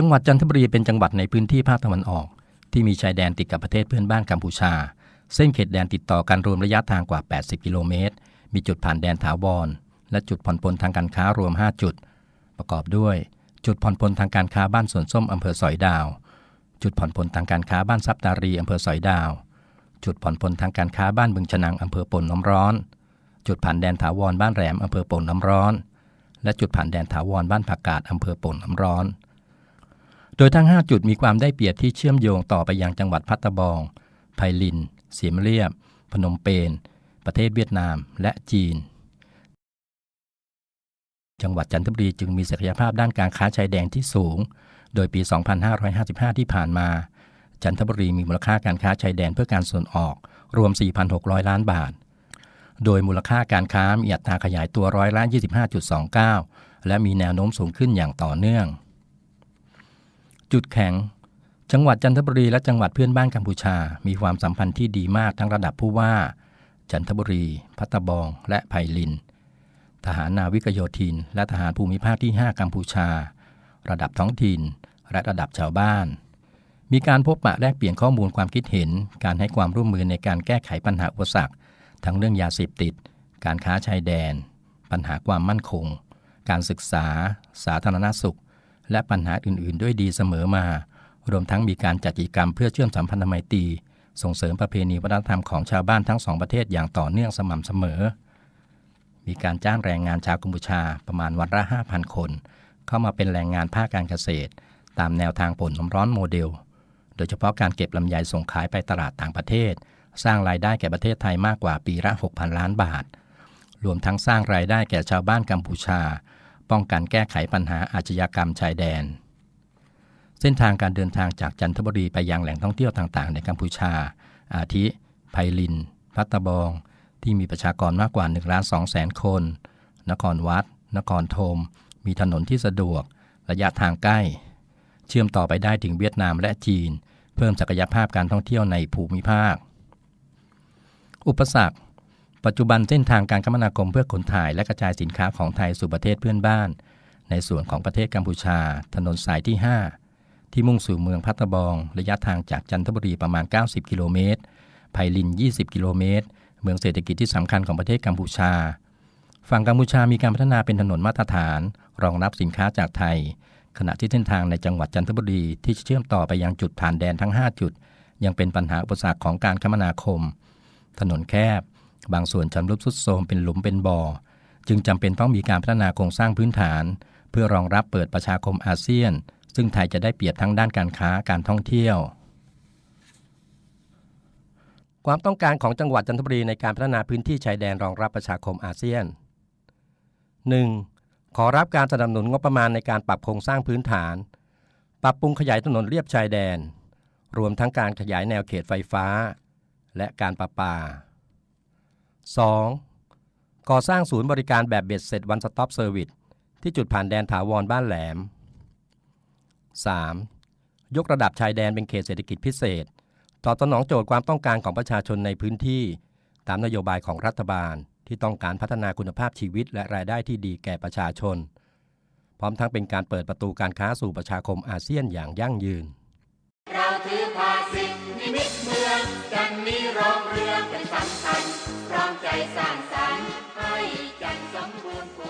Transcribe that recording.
จังหวัดจันทบุรีเป็นจังหวัดในพื้นที่ภาคตะวันออก ที่มีชายแดนติดกับประเทศเพื่อนบ้านกัมพูชา เส้นเขตแดนติดต่อกันรวมระยะทางกว่า 80 กิโลเมตร มีจุดผ่านแดนถาวร และจุดผ่อนปลนทางการค้ารวม 5 จุด ประกอบด้วย จุดผ่อนปลนทางการค้าบ้านสวนส้มอำเภอสอยดาว จุดผ่อนปลนทางการค้าบ้านซับตารีอำเภอสอยดาว จุดผ่อนปลนทางการค้าบ้านบึงฉนังอำเภอปนน้ำร้อน จุดผ่านแดนถาวรบ้านแหลมอำเภอปนน้ำร้อน และจุดผ่านแดนถาวรบ้านผักกาดอำเภอปนน้ำร้อน โดยทั้ง 5 จุดมีความได้เปรียบที่เชื่อมโยงต่อไปยังจังหวัดพัตตบอง ไพลิน เสียมเรียบ พนมเปญ ประเทศเวียดนาม และจีน จังหวัดจันทบุรีจึงมีศักยภาพด้านการค้าชายแดนที่สูง โดยปี 2555 ที่ผ่านมา จันทบุรีมีมูลค่าการค้าชายแดนเพื่อการส่งออก รวม 4,600 ล้านบาท โดยมูลค่าการค้ามีอัตราขยายตัวร้อยละ25.29 และมีแนวโน้มสูงขึ้นอย่างต่อเนื่อง จุดแข็ง จังหวัดจันทบุรีและจังหวัดเพื่อนบ้านกัมพูชา มีความสัมพันธ์ที่ดีมากทั้งระดับผู้ว่า จันทบุรี พัตตาบอง และไผลิน ทหารนาวิกโยธิน และทหารภูมิภาคที่ 5 กัมพูชา ระดับท้องถิ่น และระดับชาวบ้าน มีการพบปะแลกเปลี่ยนข้อมูลความคิดเห็น การให้ความร่วมมือในการแก้ไขปัญหาอุปสรรค ทั้งเรื่องยาเสพติด การค้าชายแดน ปัญหาความมั่นคง การศึกษา สาธารณสุข และปัญหาอื่นๆ ด้วยดีเสมอมา รวมทั้งมีการจัดกิจกรรมเพื่อเชื่อมสัมพันธไมตรี ส่งเสริมประเพณีวัฒนธรรมของชาวบ้านทั้งสองประเทศอย่างต่อเนื่องสม่ำเสมอ มีการจ้างแรงงานชาวกัมพูชาประมาณวันละ5,000 คน เข้ามาเป็นแรงงานภาคการเกษตร ตามแนวทางผลน้ำร้อนโมเดล โดยเฉพาะการเก็บลำไยส่งขายไปตลาดต่างประเทศ สร้างรายได้แก่ประเทศไทยมากกว่าปีละ6,000 ล้านบาท รวมทั้งสร้างรายได้แก่ชาวบ้านกัมพูชา ป้องกันแก้ไขปัญหาอาชญากรรมชายแดน เส้นทางการเดินทางจากจันทบุรีไปยังแหล่งท่องเที่ยวต่างๆ ในกัมพูชา อาทิ ไพลิน พัตตาบอง ที่มีประชากรมากกว่า1ล้าน2แสนคน นครวัด นครธมมีถนนที่สะดวก ระยะทางใกล้ เชื่อมต่อไปได้ถึงเวียดนามและจีน เพิ่มศักยภาพการท่องเที่ยวในภูมิภาค อุปสรรค ปัจจุบันเส้นทางการคมนาคมเพื่อขนถ่ายและกระจายสินค้าของไทยสู่ประเทศเพื่อนบ้าน ในส่วนของประเทศกัมพูชา ถนนสายที่ 5 ที่มุ่งสู่เมืองพัตตาบอง ระยะทางจากจันทบุรีประมาณ 90 กิโลเมตรไผลิน 20 กิโลเมตร เมืองเศรษฐกิจที่สำคัญของประเทศกัมพูชา ฝั่งกัมพูชามีการพัฒนาเป็นถนนมาตรฐาน รองรับสินค้าจากไทย ขณะที่เส้นทางในจังหวัดจันทบุรีที่เชื่อมต่อไปยังจุดผ่านแดนทั้ง 5 จุด ยังเป็นปัญหาอุปสรรคของการคมนาคม ถนนแคบ บางส่วนชำรุดทรุดโทรมเป็นหลุมเป็นบ่อ จึงจำเป็นต้องมีการพัฒนาโครงสร้างพื้นฐาน เพื่อรองรับเปิดประชาคมอาเซียน ซึ่งไทยจะได้เปรียบทั้งด้านการค้าการท่องเที่ยว ความต้องการของจังหวัดจันทบุรีในการพัฒนาพื้นที่ชายแดนรองรับประชาคมอาเซียน 1. ขอรับการสนับสนุนงบประมาณในการปรับโครงสร้างพื้นฐาน ปรับปรุงขยายถนนเลียบชายแดน รวมทั้งการขยายแนวเขตไฟฟ้า และการประปา 2. ก่อสร้างศูนย์บริการแบบเบ็ดเสร็จวันสต็อปเซอร์วิสที่จุดผ่านแดนถาวรบ้านแหลม 3. ยกระดับชายแดนเป็นเขตเศรษฐกิจพิเศษ ตอบสนองโจทย์ความต้องการของประชาชนในพื้นที่ ตามนโยบายของรัฐบาลที่ต้องการพัฒนาคุณภาพชีวิตและรายได้ที่ดีแก่ประชาชน พร้อมทั้งเป็นการเปิดประตูการค้าสู่ประชาคมอาเซียนอย่างยั่งยืน ถือภาสิทนิมิตเมือง จันนี้รองเรืองเป็นสำคัญพร้อมใจสร้างสรรค์ให้จันสมบูรณ์